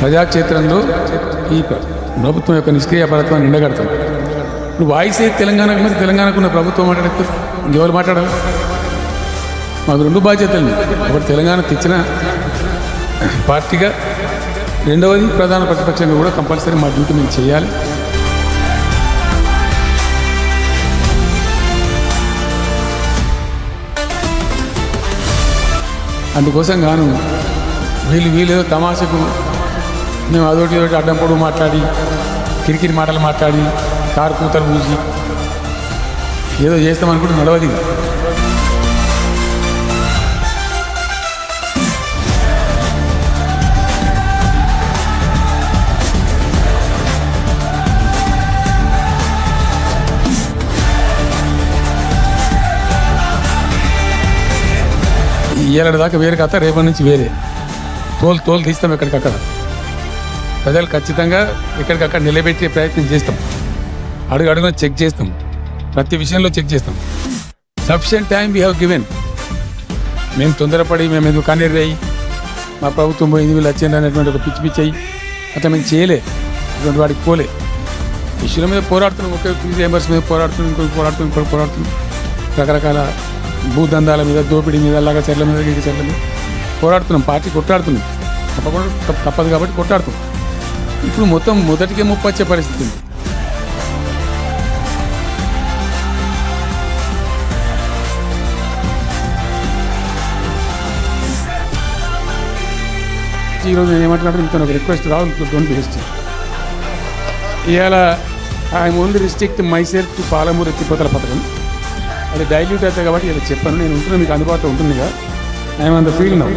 ప్రజాక్షేత్రంలో ఈ ప్రభుత్వం యొక్క నిష్క్రియ ప్రభుత్వాన్ని ఎండగడతాం ఇప్పుడు వాయిస్ తెలంగాణ తెలంగాణకు తెలంగాణకున్న తెలంగాణకు ఉన్న ప్రభుత్వం మాట్లాడితే ఇంకెవరు మాట్లాడాలి మాకు రెండు బాధ్యతలు ఒకటి తెలంగాణ తెచ్చిన పార్టీగా రెండవది ప్రధాన ప్రతిపక్షంగా కూడా కంపల్సరీ మా డ్యూటీ మేము చేయాలి. అందుకోసం గాను వీళ్ళు వీళ్ళు ఏదో తమాషకు మేము అదొకటి ఇదొకటి అడ్డం పొడుగు మాట్లాడి కిరికిరి మాటలు మాట్లాడి కారు కూతలు పూసి ఏదో చేస్తామనుకుంటే నడవది ఇక. దాకా వేరే కథ రేపటి నుంచి వేరే తోలు తోలు తీస్తాం ఎక్కడికక్కడ ప్రజలు ఖచ్చితంగా ఎక్కడికక్కడ నిలబెట్టే ప్రయత్నం చేస్తాం. అడుగు అడుగున చెక్ చేస్తాం. ప్రతి విషయంలో చెక్ చేస్తాం. Sufficient time we have given మేము తొందరపడి మేము ఎందుకు కన్నీరు వేయి? మా ప్రభుత్వం పోయింది వీళ్ళు వచ్చింది అనేటువంటి ఒక పిచ్చి పిచ్చి అయ్యి అట్లా మేము చేయలే. అటువంటి వాడికి పోలే. ఇష్యూల మీద పోరాడుతున్నాం. ఒకే మెంబర్స్ మీద పోరాడుతున్నాం. ఇంకొక పోరాడుతున్నాం. ఇంకొక పోరాడుతున్నాం. రకరకాల భూదందాల మీద దోపిడీ మీద అలాగా చెట్ల మీద గీక చెట్ల మీద పోరాడుతున్నాం. పార్టీ కొట్టాడుతున్నాం తప్పకుండా తప్ప- తప్పదు కాబట్టి కొట్లాడుతున్నాం. ఇప్పుడు మొత్తం మొదటికే ముప్పు వచ్చే పరిస్థితి ఉంది. ఈరోజు నేను ఏమంటున్నాడు ఇంత ఒక రిక్వెస్ట్ రావాలి డోంట్ బి హిస్టరీ ఇవాళ I'm only restrict myself to Palamuru తిప్పతల పథకం. అది డైల్యూట్ అవుతాయి కాబట్టి ఇలా చెప్పాను. నేను ఉంటున్నా మీకు అందుబాటులో ఉంటుందిగా. I'm on the field now